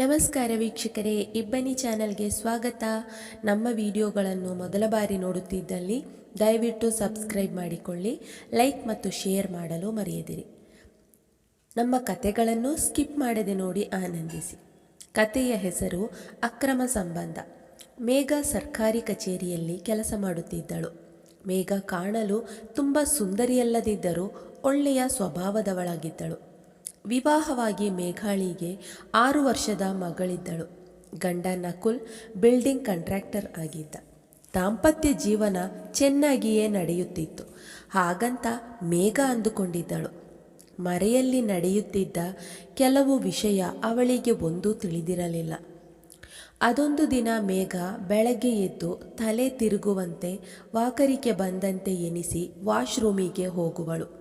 ನಮಸ್ಕಾರ ವೀಕ್ಷಕರೇ, ಇಬ್ಬನಿ ಚಾನಲ್ಗೆ ಸ್ವಾಗತ. ನಮ್ಮ ವಿಡಿಯೋಗಳನ್ನು ಮೊದಲ ಬಾರಿ ನೋಡುತ್ತಿದ್ದಲ್ಲಿ ದಯವಿಟ್ಟು ಸಬ್ಸ್ಕ್ರೈಬ್ ಮಾಡಿಕೊಳ್ಳಿ, ಲೈಕ್ ಮತ್ತು ಶೇರ್ ಮಾಡಲು ಮರೆಯದಿರಿ. ನಮ್ಮ ಕತೆಗಳನ್ನು ಸ್ಕಿಪ್ ಮಾಡದೆ ನೋಡಿ ಆನಂದಿಸಿ. ಕತೆಯ ಹೆಸರು ಅಕ್ರಮ ಸಂಬಂಧ. ಮೇಘ ಸರ್ಕಾರಿ ಕಚೇರಿಯಲ್ಲಿ ಕೆಲಸ ಮಾಡುತ್ತಿದ್ದಳು. ಮೇಘ ಕಾಣಲು ತುಂಬ ಸುಂದರಿಯಲ್ಲದಿದ್ದರೂ ಒಳ್ಳೆಯ ಸ್ವಭಾವದವಳಾಗಿದ್ದಳು. ವಿವಾಹವಾಗಿ ಮೇಘಾಳಿಗೆ ಆರು ವರ್ಷದ ಮಗಳಿದ್ದಳು. ಗಂಡ ನಕುಲ್ ಬಿಲ್ಡಿಂಗ್ ಕಾಂಟ್ರಾಕ್ಟರ್ ಆಗಿದ್ದ. ದಾಂಪತ್ಯ ಜೀವನ ಚೆನ್ನಾಗಿಯೇ ನಡೆಯುತ್ತಿತ್ತು. ಹಾಗಂತ ಮೇಘ ಅಂದುಕೊಂಡಿದ್ದಳು. ಮರೆಯಲ್ಲಿ ನಡೆಯುತ್ತಿದ್ದ ಕೆಲವು ವಿಷಯ ಅವಳಿಗೆ ಒಂದೂ ತಿಳಿದಿರಲಿಲ್ಲ. ಅದೊಂದು ದಿನ ಮೇಘ ಬೆಳಗ್ಗೆ ಎದ್ದು ತಲೆ ತಿರುಗುವಂತೆ ವಾಕರಿಕೆ ಬಂದಂತೆ ಎನಿಸಿ ವಾಶ್ರೂಮಿಗೆ ಹೋಗುವಳು.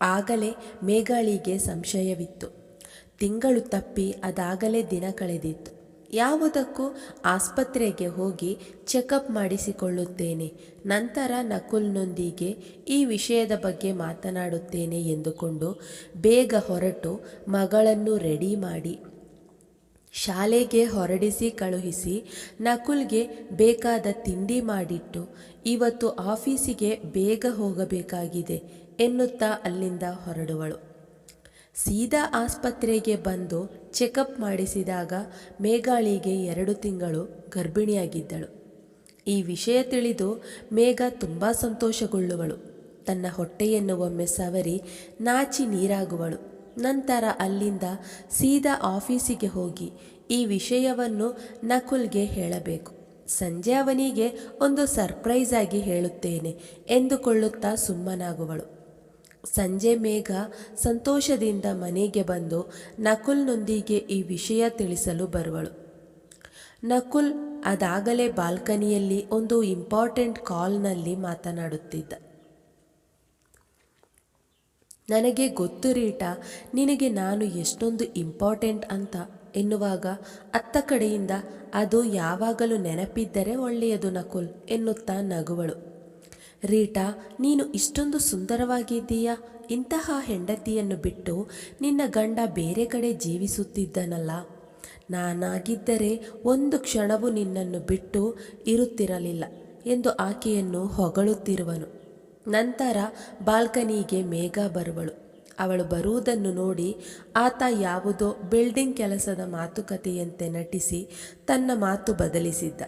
ಆಗಲೇ ಮೇಘಾಳಿಗೆ ಸಂಶಯವಿತ್ತು. ತಿಂಗಳು ತಪ್ಪಿ ಅದಾಗಲೇ ದಿನ ಕಳೆದಿತ್ತು. ಯಾವುದಕ್ಕೂ ಆಸ್ಪತ್ರೆಗೆ ಹೋಗಿ ಚೆಕಪ್ ಮಾಡಿಸಿಕೊಳ್ಳುತ್ತೇನೆ. ನಂತರ ನಕುಲ್ನೊಂದಿಗೆ ಈ ವಿಷಯದ ಬಗ್ಗೆ ಮಾತನಾಡುತ್ತೇನೆ ಎಂದುಕೊಂಡು ಬೇಗ ಹೊರಟು ಮಗಳನ್ನು ರೆಡಿ ಮಾಡಿ ಶಾಲೆಗೆ ಹೊರಡಿಸಿ ಕಳುಹಿಸಿ ನಕುಲ್ಗೆ ಬೇಕಾದ ತಿಂಡಿ ಮಾಡಿಟ್ಟು, ಇವತ್ತು ಆಫೀಸಿಗೆ ಬೇಗ ಹೋಗಬೇಕಾಗಿದೆ ಎನ್ನುತ್ತಾ ಅಲ್ಲಿಂದ ಹೊರಡುವಳು. ಸೀದಾ ಆಸ್ಪತ್ರೆಗೆ ಬಂದು ಚೆಕಪ್ ಮಾಡಿಸಿದಾಗ ಮೇಘಾಳಿಗೆ ಎರಡು ತಿಂಗಳು ಗರ್ಭಿಣಿಯಾಗಿದ್ದಳು. ಈ ವಿಷಯ ತಿಳಿದು ಮೇಘ ತುಂಬ ಸಂತೋಷಗೊಳ್ಳುವಳು. ತನ್ನ ಹೊಟ್ಟೆಯನ್ನು ಒಮ್ಮೆ ಸವರಿ ನಾಚಿ ನೀರಾಗುವಳು. ನಂತರ ಅಲ್ಲಿಂದ ಸೀದಾ ಆಫೀಸಿಗೆ ಹೋಗಿ ಈ ವಿಷಯವನ್ನು ನಕುಲ್ಗೆ ಹೇಳಬೇಕು. ಸಂಜೆ ಅವನಿಗೆ ಒಂದು ಸರ್ಪ್ರೈಸ್ ಆಗಿ ಹೇಳುತ್ತೇನೆ ಎಂದುಕೊಳ್ಳುತ್ತಾ ಸುಮ್ಮನಾಗುವಳು. ಸಂಜೆ ಮೇಘ ಸಂತೋಷದಿಂದ ಮನೆಗೆ ಬಂದು ನಕುಲ್ನೊಂದಿಗೆ ಈ ವಿಷಯ ತಿಳಿಸಲು ಬರುವಳು. ನಕುಲ್ ಅದಾಗಲೇ ಬಾಲ್ಕನಿಯಲ್ಲಿ ಒಂದು ಇಂಪಾರ್ಟೆಂಟ್ ಕಾಲ್ನಲ್ಲಿ ಮಾತನಾಡುತ್ತಿದ್ದ. ನನಗೆ ಗೊತ್ತು ರೀಟಾ, ನಿನಗೆ ನಾನು ಎಷ್ಟೊಂದು ಇಂಪಾರ್ಟೆಂಟ್ ಅಂತ ಎನ್ನುವಾಗ ಅತ್ತ ಕಡೆಯಿಂದ ಅದು ಯಾವಾಗಲೂ ನೆನಪಿದ್ದರೆ ಒಳ್ಳೆಯದು ನಕುಲ್ ಎನ್ನುತ್ತಾ ನಗುವಳು. ರೀಟಾ, ನೀನು ಇಷ್ಟೊಂದು ಸುಂದರವಾಗಿದ್ದೀಯಾ? ಇಂತಹ ಹೆಂಡತಿಯನ್ನು ಬಿಟ್ಟು ನಿನ್ನ ಗಂಡ ಬೇರೆ ಕಡೆ ಜೀವಿಸುತ್ತಿದ್ದನಲ್ಲ. ನಾನಾಗಿದ್ದರೆ ಒಂದು ಕ್ಷಣವೂ ನಿನ್ನನ್ನು ಬಿಟ್ಟು ಇರುತ್ತಿರಲಿಲ್ಲ ಎಂದು ಆಕೆಯನ್ನು ಹೊಗಳುತ್ತಿರುವನು. ನಂತರ ಬಾಲ್ಕನಿಗೆ ಮೇಘ ಬರುವಳು. ಅವಳು ಬರುವುದನ್ನು ನೋಡಿ ಆತ ಯಾವುದೋ ಬಿಲ್ಡಿಂಗ್ ಕೆಲಸದ ಮಾತುಕತೆಯಂತೆ ನಟಿಸಿ ತನ್ನ ಮಾತು ಬದಲಿಸಿದ್ದ.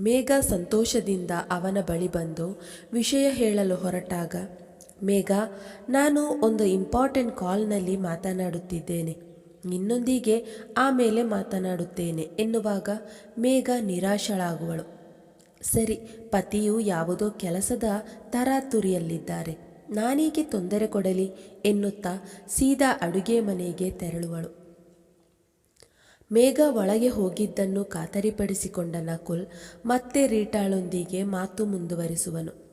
ಮೇಘ ಸಂತೋಷದಿಂದ ಅವನ ಬಳಿ ಬಂದು ವಿಷಯ ಹೇಳಲು ಹೊರಟಾಗ, ಮೇಘ, ನಾನು ಒಂದು ಇಂಪಾರ್ಟೆಂಟ್ ಕಾಲ್ನಲ್ಲಿ ಮಾತನಾಡುತ್ತಿದ್ದೇನೆ. ಇನ್ನೊಂದಿಗೆ ಆಮೇಲೆ ಮಾತನಾಡುತ್ತೇನೆ ಎನ್ನುವಾಗ ಮೇಘ ನಿರಾಶಳಾಗುವಳು. ಸರಿ, ಪತಿಯು ಯಾವುದೋ ಕೆಲಸದ ತರಾತುರಿಯಲ್ಲಿದ್ದಾರೆ. ನಾನೀಗೆ ತೊಂದರೆ ಕೊಡಲಿ ಎನ್ನುತ್ತಾ ಸೀದಾ ಅಡುಗೆ ಮನೆಗೆ ತೆರಳುವಳು. ಮೇಘ ಒಳಗೆ ಹೋಗಿದ್ದನ್ನು ಖಾತರಿಪಡಿಸಿಕೊಂಡ ನಕುಲ್ ಮತ್ತೆ ರೀಟಾಳೊಂದಿಗೆ ಮಾತು ಮುಂದುವರಿಸುವನು.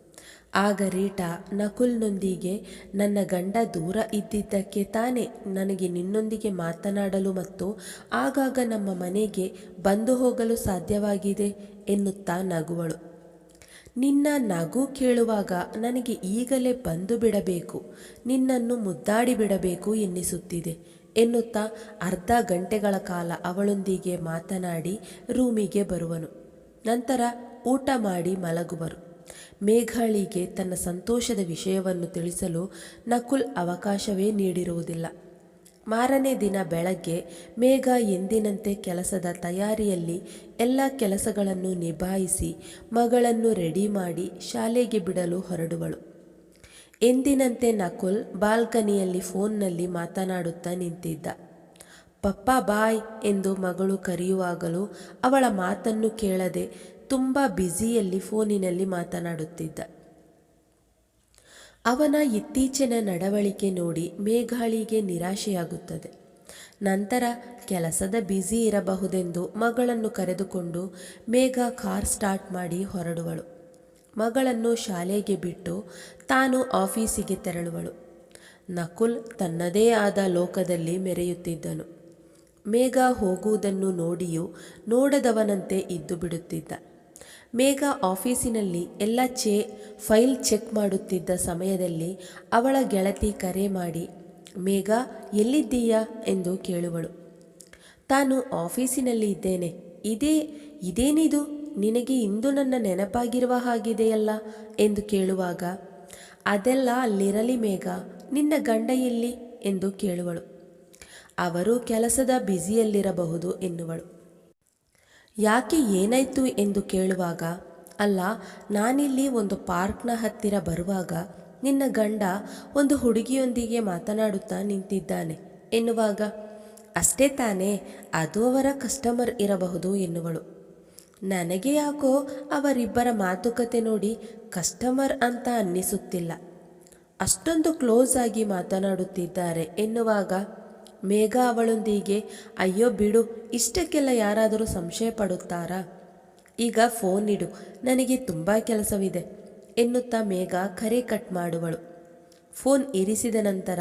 ಆಗ ರೀಟಾ, ನಕುಲ್ನೊಂದಿಗೆ, ನನ್ನ ಗಂಡ ದೂರ ಇದ್ದಿದ್ದಕ್ಕೆ ತಾನೇ ನನಗೆ ನಿನ್ನೊಂದಿಗೆ ಮಾತನಾಡಲು ಮತ್ತು ಆಗಾಗ ನಮ್ಮ ಮನೆಗೆ ಬಂದು ಹೋಗಲು ಸಾಧ್ಯವಾಗಿದೆ ಎನ್ನುತ್ತಾ ನಗುವಳು. ನಿನ್ನ ನಗು ಕೇಳುವಾಗ ನನಗೆ ಈಗಲೇ ಬಂದು ಬಿಡಬೇಕು, ನಿನ್ನನ್ನು ಮುದ್ದಾಡಿ ಬಿಡಬೇಕು ಎನ್ನಿಸುತ್ತಿದೆ ಎನ್ನುತ್ತಾ ಅರ್ಧ ಗಂಟೆಗಳ ಕಾಲ ಅವಳೊಂದಿಗೆ ಮಾತನಾಡಿ ರೂಮಿಗೆ ಬರುವನು. ನಂತರ ಊಟ ಮಾಡಿ ಮಲಗುವರು. ಮೇಘಾಳಿಗೆ ತನ್ನ ಸಂತೋಷದ ವಿಷಯವನ್ನು ತಿಳಿಸಲು ನಕುಲ್ ಅವಕಾಶವೇ ನೀಡಿರುವುದಿಲ್ಲ. ಮಾರನೇ ದಿನ ಬೆಳಗ್ಗೆ ಮೇಘ ಎಂದಿನಂತೆ ಕೆಲಸದ ತಯಾರಿಯಲ್ಲಿ ಎಲ್ಲ ಕೆಲಸಗಳನ್ನು ನಿಭಾಯಿಸಿ ಮಗಳನ್ನು ರೆಡಿ ಮಾಡಿ ಶಾಲೆಗೆ ಬಿಡಲು ಹೊರಡುವಳು. ಎಂದಿನಂತೆ ನಕುಲ್ ಬಾಲ್ಕನಿಯಲ್ಲಿ ಫೋನ್ನಲ್ಲಿ ಮಾತನಾಡುತ್ತಾ ನಿಂತಿದ್ದ. ಪಪ್ಪ ಬಾಯ್ ಎಂದು ಮಗಳು ಕರೆಯುವಾಗಲೂ ಅವಳ ಮಾತನ್ನು ಕೇಳದೆ ತುಂಬ ಬ್ಯುಸಿಯಲ್ಲಿ ಫೋನಿನಲ್ಲಿ ಮಾತನಾಡುತ್ತಿದ್ದ. ಅವನ ಇತ್ತೀಚಿನ ನಡವಳಿಕೆ ನೋಡಿ ಮೇಘಾಳಿಗೆ ನಿರಾಶೆಯಾಗುತ್ತದೆ. ನಂತರ ಕೆಲಸದ ಬ್ಯುಸಿ ಇರಬಹುದೆಂದು ಮಗಳನ್ನು ಕರೆದುಕೊಂಡು ಮೇಘ ಕಾರ್ ಸ್ಟಾರ್ಟ್ ಮಾಡಿ ಹೊರಡುವಳು. ಮಗಳನ್ನು ಶಾಲೆಗೆ ಬಿಟ್ಟು ತಾನು ಆಫೀಸಿಗೆ ತೆರಳುವಳು. ನಕುಲ್ ತನ್ನದೇ ಆದ ಲೋಕದಲ್ಲಿ ಮೆರೆಯುತ್ತಿದ್ದನು. ಮೇಘ ಹೋಗುವುದನ್ನು ನೋಡಿಯೂ ನೋಡದವನಂತೆ ಇದ್ದು ಬಿಡುತ್ತಿದ್ದ. ಮೇಘ ಆಫೀಸಿನಲ್ಲಿ ಎಲ್ಲ ಚೇ, ಫೈಲ್ ಚೆಕ್ ಮಾಡುತ್ತಿದ್ದ ಸಮಯದಲ್ಲಿ ಅವಳ ಗೆಳತಿ ಕರೆ ಮಾಡಿ, ಮೇಘ, ಎಲ್ಲಿದ್ದೀಯಾ? ಎಂದು ಕೇಳುವಳು. ತಾನು ಆಫೀಸಿನಲ್ಲಿ ಇದ್ದೇನೆ. ಇದೇ, ಇದೇನಿದು? ನಿನಗೆ ಇಂದು ನನ್ನ ನೆನಪಾಗಿರುವ ಹಾಗಿದೆಯಲ್ಲ? ಎಂದು ಕೇಳುವಾಗ, ಅದೆಲ್ಲ ಅಲ್ಲಿರಲಿ ಮೇಘ, ನಿನ್ನ ಗಂಡ ಎಲ್ಲಿ? ಎಂದು ಕೇಳುವಳು. ಅವರು ಕೆಲಸದ ಬ್ಯುಸಿಯಲ್ಲಿರಬಹುದು ಎನ್ನುವಳು. ಯಾಕೆ ಏನಾಯಿತು ಎಂದು ಕೇಳುವಾಗ, ಅಲ್ಲ, ನಾನಿಲ್ಲಿ ಒಂದು ಪಾರ್ಕ್ನ ಹತ್ತಿರ ಬರುವಾಗ ನಿನ್ನ ಗಂಡ ಒಂದು ಹುಡುಗಿಯೊಂದಿಗೆ ಮಾತನಾಡುತ್ತಾ ನಿಂತಿದ್ದಾನೆ ಎನ್ನುವಾಗ, ಅಷ್ಟೇ ತಾನೇ, ಅದು ಅವರ ಕಸ್ಟಮರ್ ಇರಬಹುದು ಎನ್ನುವಳು. ನನಗೆ ಯಾಕೋ ಅವರಿಬ್ಬರ ಮಾತುಕತೆ ನೋಡಿ ಕಸ್ಟಮರ್ ಅಂತ ಅನ್ನಿಸುತ್ತಿಲ್ಲ. ಅಷ್ಟೊಂದು ಕ್ಲೋಸ್ ಆಗಿ ಮಾತನಾಡುತ್ತಿದ್ದಾರೆ ಎನ್ನುವಾಗ ಮೇಘ ಅವಳೊಂದಿಗೆ, ಅಯ್ಯೋ ಬಿಡು, ಇಷ್ಟಕ್ಕೆಲ್ಲ ಯಾರಾದರೂ ಸಂಶಯ ಪಡುತ್ತಾರಾ? ಈಗ ಫೋನ್ ಇಡು, ನನಗೆ ತುಂಬ ಕೆಲಸವಿದೆ, ಎನ್ನುತ್ತಾ ಮೇಘ ಕರೆ ಕಟ್ ಮಾಡುವಳು. ಫೋನ್ ಇರಿಸಿದ ನಂತರ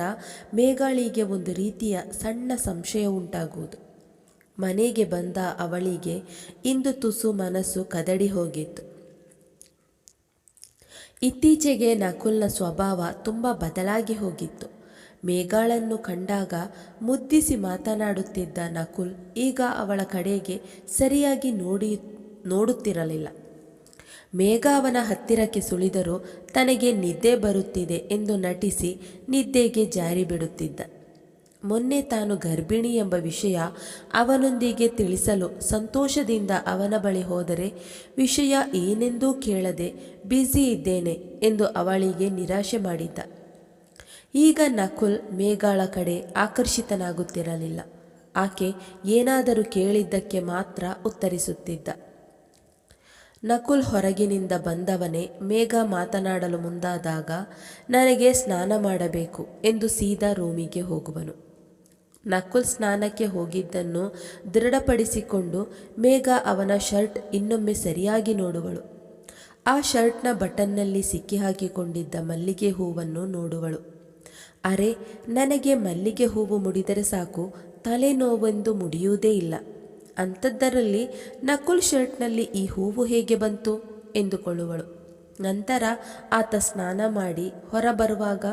ಮೇಘಾಳಿಗೆ ಒಂದು ರೀತಿಯ ಸಣ್ಣ ಸಂಶಯ ಉಂಟಾಗುವುದು. ಮನೆಗೆ ಬಂದ ಅವಳಿಗೆ ಇಂದು ತುಸು ಮನಸ್ಸು ಕದಡಿ ಹೋಗಿತ್ತು. ಇತ್ತೀಚೆಗೆ ನಕುಲ್ನ ಸ್ವಭಾವ ತುಂಬ ಬದಲಾಗಿ ಹೋಗಿತ್ತು. ಮೇಘಾಳನ್ನು ಕಂಡಾಗ ಮುದ್ದಿಸಿ ಮಾತನಾಡುತ್ತಿದ್ದ ನಕುಲ್ ಈಗ ಅವಳ ಕಡೆಗೆ ಸರಿಯಾಗಿ ನೋಡಿ, ನೋಡುತ್ತಿರಲಿಲ್ಲ. ಮೇಘ ಅವನ ಹತ್ತಿರಕ್ಕೆ ಸುಳಿದರೂ ತನಗೆ ನಿದ್ದೆ ಬರುತ್ತಿದೆ ಎಂದು ನಟಿಸಿ ನಿದ್ದೆಗೆ ಜಾರಿ ಬಿಡುತ್ತಿದ್ದ. ಮೊನ್ನೆ ತಾನು ಗರ್ಭಿಣಿ ಎಂಬ ವಿಷಯ ಅವನೊಂದಿಗೆ ತಿಳಿಸಲು ಸಂತೋಷದಿಂದ ಅವನ ಬಳಿ ಹೋದರೆ ವಿಷಯ ಏನೆಂದೂ ಕೇಳದೆ ಬ್ಯುಸಿ ಇದ್ದೇನೆ ಎಂದು ಅವಳಿಗೆ ನಿರಾಶೆ ಮಾಡಿದ್ದ. ಈಗ ನಕುಲ್ ಮೇಘಾಳ ಕಡೆ ಆಕರ್ಷಿತನಾಗುತ್ತಿರಲಿಲ್ಲ. ಆಕೆ ಏನಾದರೂ ಕೇಳಿದ್ದಕ್ಕೆ ಮಾತ್ರ ಉತ್ತರಿಸುತ್ತಿದ್ದ. ನಕುಲ್ ಹೊರಗಿನಿಂದ ಬಂದವನೇ ಮೇಘ ಮಾತನಾಡಲು ಮುಂದಾದಾಗ, ನನಗೆ ಸ್ನಾನ ಮಾಡಬೇಕು ಎಂದು ಸೀದಾ ರೂಮಿಗೆ ಹೋಗುವನು. ನಕುಲ್ ಸ್ನಾನಕ್ಕೆ ಹೋಗಿದ್ದನ್ನು ದೃಢಪಡಿಸಿಕೊಂಡು ಮೇಘ ಅವನ ಶರ್ಟ್ ಇನ್ನೊಮ್ಮೆ ಸರಿಯಾಗಿ ನೋಡುವಳು. ಆ ಶರ್ಟ್ನ ಬಟನ್ನಲ್ಲಿ ಸಿಕ್ಕಿಹಾಕಿಕೊಂಡಿದ್ದ ಮಲ್ಲಿಗೆ ಹೂವನ್ನು ನೋಡುವಳು. ಅರೆ, ನನಗೆ ಮಲ್ಲಿಗೆ ಹೂವು ಮುಡಿದರೆ ಸಾಕು, ತಲೆನೋವೆಂದು ಮುಡಿಯುವುದೇ ಇಲ್ಲ. ಅಂಥದ್ದರಲ್ಲಿ ನಕುಲ್ ಶರ್ಟ್ನಲ್ಲಿ ಈ ಹೂವು ಹೇಗೆ ಬಂತು? ಎಂದುಕೊಳ್ಳುವಳು. ನಂತರ ಆತ ಸ್ನಾನ ಮಾಡಿ ಹೊರಬರುವಾಗ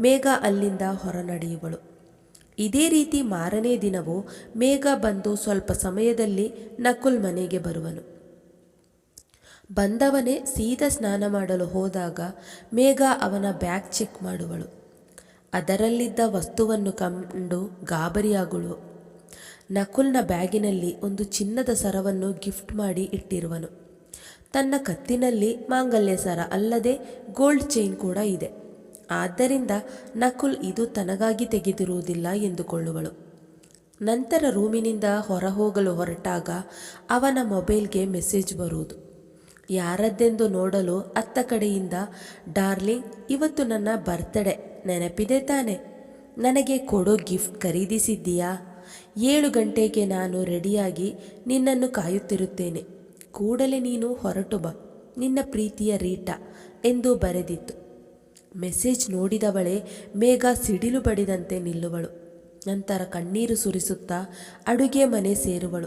ಮೇಘ ಅಲ್ಲಿಂದ ಹೊರ ನಡೆಯುವಳು ಇದೇ ರೀತಿ ಮಾರನೇ ದಿನವೂ ಮೇಘ ಬಂದು ಸ್ವಲ್ಪ ಸಮಯದಲ್ಲಿ ನಕುಲ್ ಮನೆಗೆ ಬರುವನು. ಬಂದವನೇ ಸೀದಾ ಸ್ನಾನ ಮಾಡಲು ಹೋದಾಗ ಮೇಘ ಅವನ ಬ್ಯಾಗ್ ಚೆಕ್ ಮಾಡುವಳು. ಅದರಲ್ಲಿದ್ದ ವಸ್ತುವನ್ನು ಕಂಡು ಗಾಬರಿಯಾಗುಳು. ನಕುಲ್ನ ಬ್ಯಾಗಿನಲ್ಲಿ ಒಂದು ಚಿನ್ನದ ಸರವನ್ನು ಗಿಫ್ಟ್ ಮಾಡಿ ಇಟ್ಟಿರುವನು. ತನ್ನ ಕತ್ತಿನಲ್ಲಿ ಮಾಂಗಲ್ಯ ಸರ ಅಲ್ಲದೆ ಗೋಲ್ಡ್ ಚೈನ್ ಕೂಡ ಇದೆ. ಆದ್ದರಿಂದ ನಕುಲ್ ಇದು ತನಗಾಗಿ ತೆಗೆದಿರುವುದಿಲ್ಲ ಎಂದುಕೊಳ್ಳುವಳು. ನಂತರ ರೂಮಿನಿಂದ ಹೊರ ಹೋಗಲು ಹೊರಟಾಗ ಅವನ ಮೊಬೈಲ್ಗೆ ಮೆಸೇಜ್ ಬರುವುದು. ಯಾರದ್ದೆಂದು ನೋಡಲು ಅತ್ತ ಕಡೆಯಿಂದ, ಡಾರ್ಲಿಂಗ್, ಇವತ್ತು ನನ್ನ ಬರ್ತ್ಡೇ. ನೆನಪಿದೆ ತಾನೆ. ನನಗೆ ಕೊಡೋ ಗಿಫ್ಟ್ ಖರೀದಿಸಿದ್ದೀಯಾ? ಏಳು ಗಂಟೆಗೆ ನಾನು ರೆಡಿಯಾಗಿ ನಿನ್ನನ್ನು ಕಾಯುತ್ತಿರುತ್ತೇನೆ. ಕೂಡಲೇ ನೀನು ಹೊರಟು ಬಾ. ನಿನ್ನ ಪ್ರೀತಿಯ ರೀಟಾ ಎಂದು ಬರೆದಿತ್ತು. ಮೆಸೇಜ್ ನೋಡಿದವಳೇ ಮೇಘ ಸಿಡಿಲು ಬಡಿದಂತೆ ನಿಲ್ಲುವಳು. ನಂತರ ಕಣ್ಣೀರು ಸುರಿಸುತ್ತಾ ಅಡುಗೆ ಮನೆ ಸೇರುವಳು.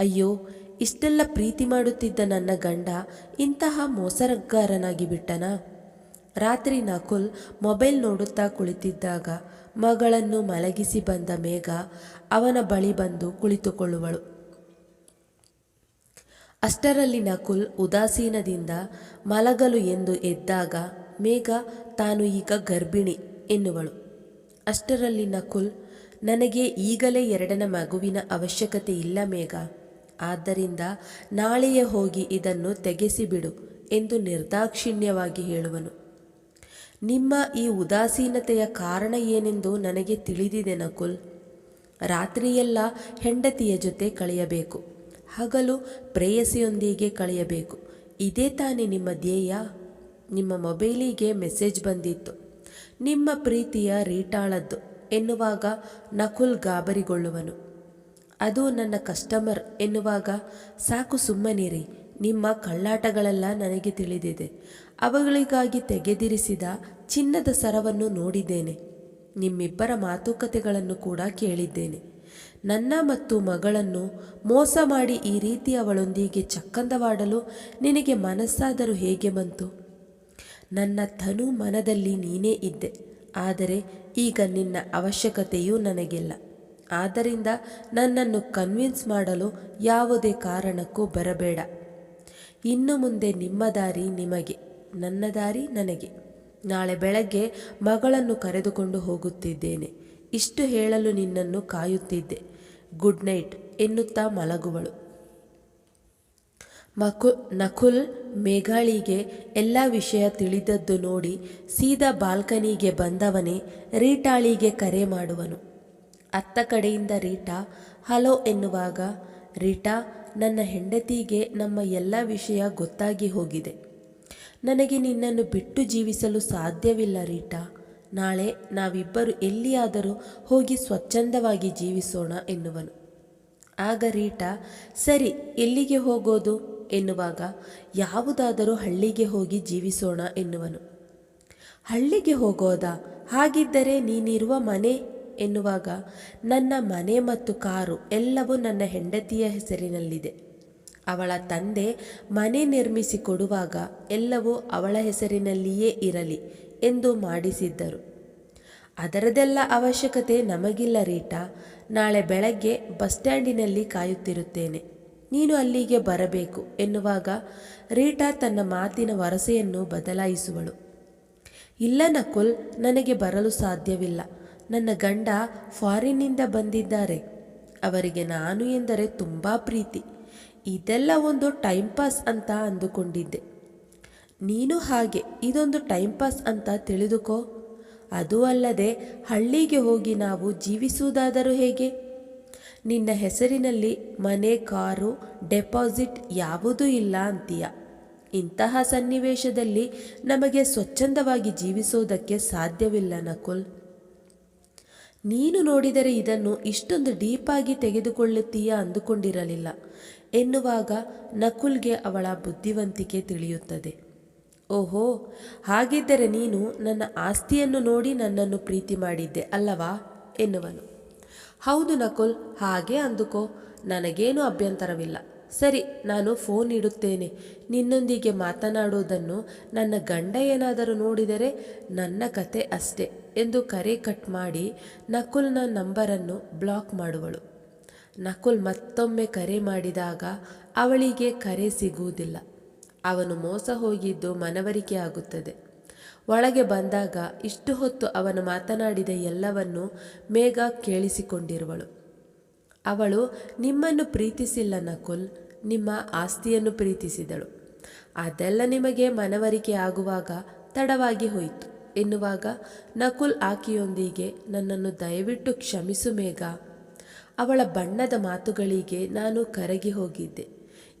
ಅಯ್ಯೋ, ಇಷ್ಟೆಲ್ಲ ಪ್ರೀತಿ ಮಾಡುತ್ತಿದ್ದ ನನ್ನ ಗಂಡ ಇಂತಹ ಮೋಸರಗಾರನಾಗಿ ಬಿಟ್ಟನಾ? ರಾತ್ರಿ ನಕುಲ್ ಮೊಬೈಲ್ ನೋಡುತ್ತಾ ಕುಳಿತಿದ್ದಾಗ ಮಗಳನ್ನು ಮಲಗಿಸಿ ಬಂದ ಮೇಘ ಅವನ ಬಳಿ ಬಂದು ಕುಳಿತುಕೊಳ್ಳುವಳು. ಅಷ್ಟರಲ್ಲಿ ನಕುಲ್ ಉದಾಸೀನದಿಂದ ಮಲಗಲು ಎಂದು ಎದ್ದಾಗ ಮೇಘ, ತಾನು ಈಗ ಗರ್ಭಿಣಿ ಎನ್ನುವಳು. ಅಷ್ಟರಲ್ಲಿ ನಕುಲ್, ನನಗೆ ಈಗಲೇ ಎರಡನ ಮಗುವಿನ ಅವಶ್ಯಕತೆ ಇಲ್ಲ ಮೇಘ, ಆದ್ದರಿಂದ ನಾಳೆಯೇ ಹೋಗಿ ಇದನ್ನು ತೆಗೆಸಿಬಿಡು ಎಂದು ನಿರ್ದಾಕ್ಷಿಣ್ಯವಾಗಿ ಹೇಳುವನು. ನಿಮ್ಮ ಈ ಉದಾಸೀನತೆಯ ಕಾರಣ ಏನೆಂದು ನನಗೆ ತಿಳಿದಿದೆ ನಕುಲ್. ರಾತ್ರಿಯೆಲ್ಲ ಹೆಂಡತಿಯ ಜೊತೆ ಕಳೆಯಬೇಕು. ಹಗಲು ಪ್ರೇಯಸಿಯೊಂದಿಗೆ ಕಳೆಯಬೇಕು. ಇದೇ ತಾನೇ ನಿಮ್ಮ ಧ್ಯೇಯ? ನಿಮ್ಮ ಮೊಬೈಲಿಗೆ ಮೆಸೇಜ್ ಬಂದಿತ್ತು. ನಿಮ್ಮ ಪ್ರೀತಿಯ ರೀಟಾಳದ್ದು ಎನ್ನುವಾಗ ನಕುಲ್ ಗಾಬರಿಗೊಳ್ಳುವನು. ಅದು ನನ್ನ ಕಸ್ಟಮರ್ ಎನ್ನುವಾಗ ಸಾಕು ಸುಮ್ಮನಿರಿ. ನಿಮ್ಮ ಕಳ್ಳಾಟಗಳೆಲ್ಲ ನನಗೆ ತಿಳಿದಿದೆ. ಅವುಗಳಿಗಾಗಿ ತೆಗೆದಿರಿಸಿದ ಚಿನ್ನದ ಸರವನ್ನು ನೋಡಿದ್ದೇನೆ. ನಿಮ್ಮಿಬ್ಬರ ಮಾತುಕತೆಗಳನ್ನು ಕೂಡ ಕೇಳಿದ್ದೇನೆ. ನನ್ನ ಮತ್ತು ಮಗಳನ್ನು ಮೋಸ ಮಾಡಿ ಈ ರೀತಿ ಅವಳೊಂದಿಗೆ ಚಕ್ಕಂದವಾಡಲು ನಿನಗೆ ಮನಸ್ಸಾದರೂ ಹೇಗೆ ಬಂತು? ನನ್ನ ತನು ಮನದಲ್ಲಿ ನೀನೇ ಇದ್ದೆ. ಆದರೆ ಈಗ ನಿನ್ನ ಅವಶ್ಯಕತೆಯೂ ನನಗಿಲ್ಲ. ಆದ್ದರಿಂದ ನನ್ನನ್ನು ಕನ್ವಿನ್ಸ್ ಮಾಡಲು ಯಾವುದೇ ಕಾರಣಕ್ಕೂ ಬರಬೇಡ. ಇನ್ನು ಮುಂದೆ ನಿಮ್ಮ ದಾರಿ ನಿಮಗೆ, ನನ್ನ ದಾರಿ ನನಗೆ. ನಾಳೆ ಬೆಳಗ್ಗೆ ಮಗಳನ್ನು ಕರೆದುಕೊಂಡು ಹೋಗುತ್ತಿದ್ದೇನೆ. ಇಷ್ಟು ಹೇಳಲು ನಿನ್ನನ್ನು ಕಾಯುತ್ತಿದ್ದೆ. ಗುಡ್ ನೈಟ್ ಎನ್ನುತ್ತಾ ಮಲಗುವಳು. ಮಕು, ನಕುಲ್ ಮೇಘಾಳಿಗೆ ಎಲ್ಲ ವಿಷಯ ತಿಳಿದದ್ದು ನೋಡಿ ಸೀದಾ ಬಾಲ್ಕನಿಗೆ ಬಂದವನೇ ರೀಟಾಳಿಗೆ ಕರೆ ಮಾಡುವನು. ಅತ್ತ ಕಡೆಯಿಂದ ರೀಟಾ, ಹಲೋ ಎನ್ನುವಾಗ, ರೀಟಾ ನನ್ನ ಹೆಂಡತಿಗೆ ನಮ್ಮ ಎಲ್ಲ ವಿಷಯ ಗೊತ್ತಾಗಿ ಹೋಗಿದೆ. ನನಗೆ ನಿನ್ನನ್ನು ಬಿಟ್ಟು ಜೀವಿಸಲು ಸಾಧ್ಯವಿಲ್ಲ ರೀಟಾ. ನಾಳೆ ನಾವಿಬ್ಬರು ಎಲ್ಲಿಯಾದರೂ ಹೋಗಿ ಸ್ವಚ್ಛಂದವಾಗಿ ಜೀವಿಸೋಣ ಎನ್ನುವನು. ಆಗ ರೀಟಾ, ಸರಿ, ಎಲ್ಲಿಗೆ ಹೋಗೋದು? ಎನ್ನುವಾಗ, ಯಾವುದಾದರೂ ಹಳ್ಳಿಗೆ ಹೋಗಿ ಜೀವಿಸೋಣ ಎನ್ನುವನು. ಹಳ್ಳಿಗೆ ಹೋಗೋದಾ? ಹಾಗಿದ್ದರೆ ನೀನಿರುವ ಮನೆ? ಎನ್ನುವಾಗ ನನ್ನ ಮನೆ ಮತ್ತು ಕಾರು ಎಲ್ಲವೂ ನನ್ನ ಹೆಂಡತಿಯ ಹೆಸರಿನಲ್ಲಿದೆ. ಅವಳ ತಂದೆ ಮನೆ ನಿರ್ಮಿಸಿ ಕೊಡುವಾಗ ಎಲ್ಲವೂ ಅವಳ ಹೆಸರಿನಲ್ಲಿಯೇ ಇರಲಿ ಎಂದು ಮಾಡಿಸಿದ್ದರು. ಅದರದೆಲ್ಲ ಅವಶ್ಯಕತೆ ನಮಗಿಲ್ಲ ರೀಟಾ. ನಾಳೆ ಬೆಳಗ್ಗೆ ಬಸ್ ಸ್ಟ್ಯಾಂಡಿನಲ್ಲಿ ಕಾಯುತ್ತಿರುತ್ತೇನೆ. ನೀನು ಅಲ್ಲಿಗೆ ಬರಬೇಕು ಎನ್ನುವಾಗ ರೀಟಾ ತನ್ನ ಮಾತಿನ ವರಸೆಯನ್ನು ಬದಲಾಯಿಸುವಳು. ಇಲ್ಲ ನಕುಲ್, ನನಗೆ ಬರಲು ಸಾಧ್ಯವಿಲ್ಲ. ನನ್ನ ಗಂಡ ಫಾರಿನ್ನಿಂದ ಬಂದಿದ್ದಾರೆ. ಅವರಿಗೆ ನಾನು ಎಂದರೆ ತುಂಬ ಪ್ರೀತಿ. ಇದೆಲ್ಲ ಒಂದು ಟೈಮ್ ಪಾಸ್ ಅಂತ ಅಂದುಕೊಂಡಿದ್ದೆ. ನೀನು ಹಾಗೆ ಇದೊಂದು ಟೈಮ್ ಪಾಸ್ ಅಂತ ತಿಳಿದುಕೋ. ಅದು ಅಲ್ಲದೆ ಹಳ್ಳಿಗೆ ಹೋಗಿ ನಾವು ಜೀವಿಸುವುದಾದರೂ ಹೇಗೆ? ನಿನ್ನ ಹೆಸರಿನಲ್ಲಿ ಮನೆ, ಕಾರು, ಡೆಪಾಸಿಟ್ ಯಾವುದೂ ಇಲ್ಲ ಅಂತೀಯ. ಇಂತಹ ಸನ್ನಿವೇಶದಲ್ಲಿ ನಮಗೆ ಸ್ವಚ್ಛಂದವಾಗಿ ಜೀವಿಸೋದಕ್ಕೆ ಸಾಧ್ಯವಿಲ್ಲ ನಕುಲ್. ನೀನು ನೋಡಿದರೆ ಇದನ್ನು ಇಷ್ಟೊಂದು ಡೀಪಾಗಿ ತೆಗೆದುಕೊಳ್ಳುತ್ತೀಯಾ ಅಂದುಕೊಂಡಿರಲಿಲ್ಲ. ಎನ್ನುವಾಗ ನಕುಲ್ಗೆ ಅವಳ ಬುದ್ಧಿವಂತಿಕೆ ತಿಳಿಯುತ್ತದೆ. ಓಹೋ, ಹಾಗಿದ್ದರೆ ನೀನು ನನ್ನ ಆಸ್ತಿಯನ್ನು ನೋಡಿ ನನ್ನನ್ನು ಪ್ರೀತಿ ಮಾಡಿದ್ದೆ ಅಲ್ಲವಾ? ಎನ್ನುವನು. ಹೌದು ನಕುಲ್, ಹಾಗೆ ಅಂದುಕೋ. ನನಗೇನು ಅಭ್ಯಂತರವಿಲ್ಲ. ಸರಿ, ನಾನು ಫೋನ್ ಇಡುತ್ತೇನೆ. ನಿನ್ನೊಂದಿಗೆ ಮಾತನಾಡುವುದನ್ನು ನನ್ನ ಗಂಡ ಏನಾದರೂ ನೋಡಿದರೆ ನನ್ನ ಕತೆ ಅಷ್ಟೆ ಎಂದು ಕರೆ ಕಟ್ ಮಾಡಿ ನಕುಲ್ನ ನಂಬರನ್ನು ಬ್ಲಾಕ್ ಮಾಡುವಳು. ನಕುಲ್ ಮತ್ತೊಮ್ಮೆ ಕರೆ ಮಾಡಿದಾಗ ಅವಳಿಗೆ ಕರೆ ಸಿಗುವುದಿಲ್ಲ. ಅವನು ಮೋಸ ಹೋಗಿದ್ದು ಮನವರಿಕೆ ಆಗುತ್ತದೆ. ಒಳಗೆ ಬಂದಾಗ ಇಷ್ಟು ಹೊತ್ತು ಅವನು ಮಾತನಾಡಿದ ಎಲ್ಲವನ್ನು ಮೇಘ ಕೇಳಿಸಿಕೊಂಡಿರುವಳು. ಅವಳು, ನಿಮ್ಮನ್ನು ಪ್ರೀತಿಸಿಲ್ಲ ನಕುಲ್ ನಿಮ್ಮ ಆಸ್ತಿಯನ್ನು ಪ್ರೀತಿಸಿದಳು. ಅದೆಲ್ಲ ನಿಮಗೆ ಮನವರಿಕೆ ಆಗುವಾಗ ತಡವಾಗಿ ಹೋಯಿತು. ಎನ್ನುವಾಗ ನಕುಲ್ ಆಕೆಯೊಂದಿಗೆ ನನ್ನನ್ನು ದಯವಿಟ್ಟು ಕ್ಷಮಿಸು ಮೇಗ ಅವಳ ಬಣ್ಣದ ಮಾತುಗಳಿಗೆ ನಾನು ಕರಗಿ ಹೋಗಿದ್ದೆ.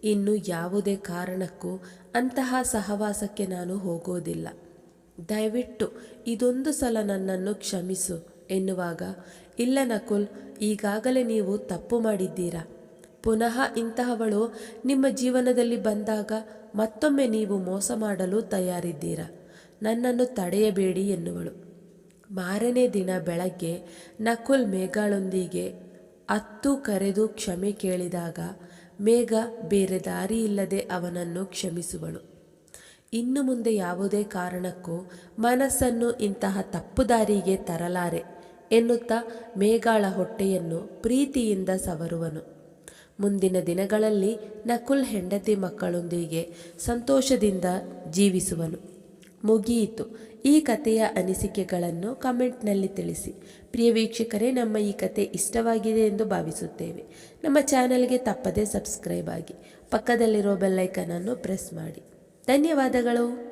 ಇನ್ನು ಯಾವುದೇ ಕಾರಣಕ್ಕೂ ಅಂತಹ ಸಹವಾಸಕ್ಕೆ ನಾನು ಹೋಗೋದಿಲ್ಲ. ದಯವಿಟ್ಟು ಇದೊಂದು ಸಲ ನನ್ನನ್ನು ಕ್ಷಮಿಸು ಎನ್ನುವಾಗ, ಇಲ್ಲ ನಕುಲ್, ಈಗಾಗಲೇ ನೀವು ತಪ್ಪು ಮಾಡಿದ್ದೀರಾ? ಪುನಃ ಇಂತಹವಳು ನಿಮ್ಮ ಜೀವನದಲ್ಲಿ ಬಂದಾಗ ಮತ್ತೊಮ್ಮೆ ನೀವು ಮೋಸ ಮಾಡಲು ತಯಾರಿದ್ದೀರಾ. ನನ್ನನ್ನು ತಡೆಯಬೇಡಿ ಎನ್ನುವಳು. ಮಾರನೇ ದಿನ ಬೆಳಗ್ಗೆ ನಕುಲ್ ಮೇಘಳೊಂದಿಗೆ ಅತ್ತು ಕರೆದು ಕ್ಷಮೆ ಕೇಳಿದಾಗ ಮೇಘ ಬೇರೆ ದಾರಿ ಇಲ್ಲದೆ ಅವನನ್ನು ಕ್ಷಮಿಸುವಳು. ಇನ್ನು ಮುಂದೆ ಯಾವುದೇ ಕಾರಣಕ್ಕೂ ಮನಸ್ಸನ್ನು ಇಂತಹ ತಪ್ಪು ದಾರಿಗೆ ತರಲಾರೆ ಎನ್ನುತ್ತಾ ಮೇಘಾಳ ಹೊಟ್ಟೆಯನ್ನು ಪ್ರೀತಿಯಿಂದ ಸವರುವನು. ಮುಂದಿನ ದಿನಗಳಲ್ಲಿ ನಕುಲ್ ಹೆಂಡತಿ ಮಕ್ಕಳೊಂದಿಗೆ ಸಂತೋಷದಿಂದ ಜೀವಿಸುವನು. ಮುಗಿಯಿತು. ಈ ಕಥೆಯ ಅನಿಸಿಕೆಗಳನ್ನು ಕಮೆಂಟ್ನಲ್ಲಿ ತಿಳಿಸಿ. ಪ್ರಿಯ ವೀಕ್ಷಕರೇ, ನಮ್ಮ ಈ ಕತೆ ಇಷ್ಟವಾಗಿದೆ ಎಂದು ಭಾವಿಸುತ್ತೇವೆ. ನಮ್ಮ ಚಾನೆಲ್ಗೆ ತಪ್ಪದೇ ಸಬ್ಸ್ಕ್ರೈಬ್ ಆಗಿ. ಪಕ್ಕದಲ್ಲಿರೋ ಬೆಲ್ಲೈಕನನ್ನು ಪ್ರೆಸ್ ಮಾಡಿ. ಧನ್ಯವಾದಗಳು.